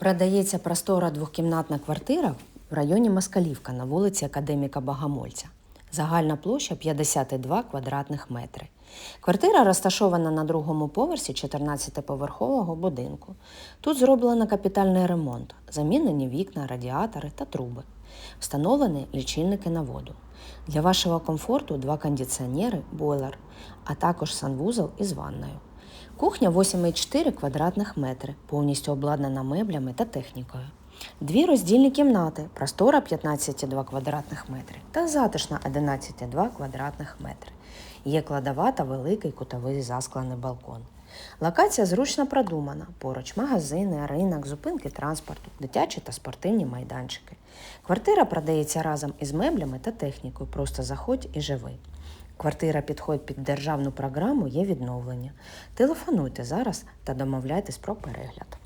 Продається простора двохкімнатна квартира в районі Москалівка на вулиці Академіка Богомольця. Загальна площа 52 квадратних метри. Квартира розташована на другому поверсі 14-поверхового будинку. Тут зроблено капітальний ремонт, замінені вікна, радіатори та труби. Встановлені лічильники на воду. Для вашого комфорту два кондиціонери, бойлер, а також санвузол із ванною. Кухня 8,4 квадратних метри, повністю обладнана меблями та технікою. Дві роздільні кімнати, простора 15,2 квадратних метри та затишна 11,2 квадратних метри. Є кладова та великий кутовий заскланий балкон. Локація зручно продумана. Поруч магазини, ринок, зупинки транспорту, дитячі та спортивні майданчики. Квартира продається разом із меблями та технікою. Просто заходь і живи. Квартира підходить під державну програму є відновлення. Телефонуйте зараз та домовляйтесь про перегляд.